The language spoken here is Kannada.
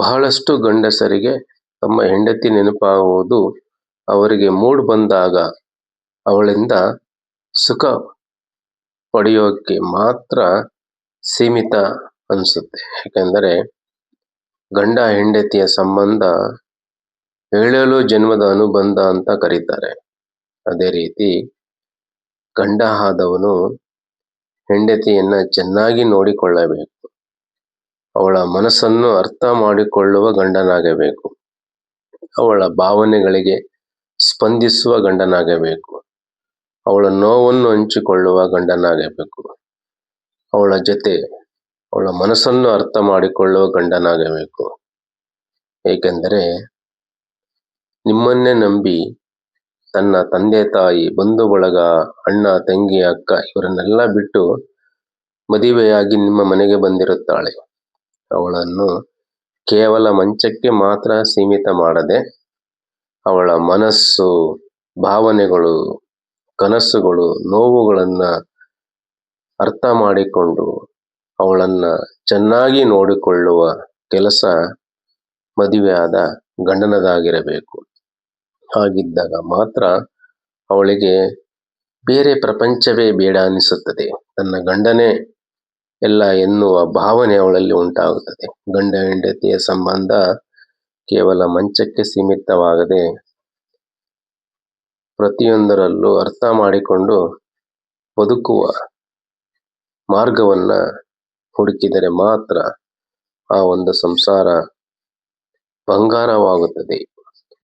ಬಹಳಷ್ಟು ಗಂಡಸರಿಗೆ ತಮ್ಮ ಹೆಂಡತಿ ನೆನಪಾಗುವುದು. ಅವರಿಗೆ ಮೂಡ್ ಬಂದಾಗ ಅವಳಿಂದ ಸುಖ ಪಡೆಯೋಕೆ ಮಾತ್ರ ಸೀಮಿತ ಅನಿಸುತ್ತೆ. ಯಾಕೆಂದರೆ ಗಂಡ ಹೆಂಡತಿಯ ಸಂಬಂಧ ಹೇಳಲು ಜನ್ಮದ ಅನುಬಂಧ ಅಂತ ಕರೀತಾರೆ. ಅದೇ ರೀತಿ ಗಂಡ ಆದವನು ಹೆಂಡತಿಯನ್ನ ಚೆನ್ನಾಗಿ ನೋಡಿಕೊಳ್ಳಬೇಕು. ಅವಳ ಮನಸ್ಸನ್ನು ಅರ್ಥ ಮಾಡಿಕೊಳ್ಳುವ ಗಂಡನಾಗಬೇಕು. ಅವಳ ಭಾವನೆಗಳಿಗೆ ಸ್ಪಂದಿಸುವ ಗಂಡನಾಗಬೇಕು. ಅವಳ ನೋವನ್ನು ಹಂಚಿಕೊಳ್ಳುವ ಗಂಡನಾಗಬೇಕು. ಅವಳ ಜೊತೆ ಅವಳ ಮನಸ್ಸನ್ನು ಅರ್ಥ ಮಾಡಿಕೊಳ್ಳುವ ಗಂಡನಾಗಬೇಕು. ಏಕೆಂದರೆ ನಿಮ್ಮನ್ನೇ ನಂಬಿ ತನ್ನ ತಂದೆ ತಾಯಿ, ಬಂಧು ಬಳಗ, ಅಣ್ಣ, ತಂಗಿ, ಅಕ್ಕ ಇವರನ್ನೆಲ್ಲ ಬಿಟ್ಟು ಮದುವೆಯಾಗಿ ನಿಮ್ಮ ಮನೆಗೆ ಬಂದಿರುತ್ತಾಳೆ. ಅವಳನ್ನು ಕೇವಲ ಮಂಚಕ್ಕೆ ಮಾತ್ರ ಸೀಮಿತ ಮಾಡದೆ ಅವಳ ಮನಸ್ಸು, ಭಾವನೆಗಳು, ಕನಸುಗಳು, ನೋವುಗಳನ್ನು ಅರ್ಥ ಮಾಡಿಕೊಂಡು ಅವಳನ್ನ ಚೆನ್ನಾಗಿ ನೋಡಿಕೊಳ್ಳುವ ಕೆಲಸ ಮದುವೆಯಾದ ಗಂಡನದಾಗಿರಬೇಕು. ಹಾಗಿದ್ದಾಗ ಮಾತ್ರ ಅವಳಿಗೆ ಬೇರೆ ಪ್ರಪಂಚವೇ ಬೇಡ ಅನಿಸುತ್ತದೆ. ತನ್ನ ಗಂಡನೇ ಎಲ್ಲ ಎನ್ನುವ ಭಾವನೆ ಅವಳಲ್ಲಿ ಉಂಟಾಗುತ್ತದೆ. ಗಂಡ ಹೆಂಡತಿಯ ಸಂಬಂಧ ಕೇವಲ ಮಂಚಕ್ಕೆ ಸೀಮಿತವಾಗದೆ ಪ್ರತಿಯೊಂದರಲ್ಲೂ ಅರ್ಥ ಮಾಡಿಕೊಂಡು ಬದುಕುವ ಮಾರ್ಗವನ್ನ ಹುಡುಕಿದರೆ ಮಾತ್ರ ಆ ಒಂದು ಸಂಸಾರ ಬಂಗಾರವಾಗುತ್ತದೆ.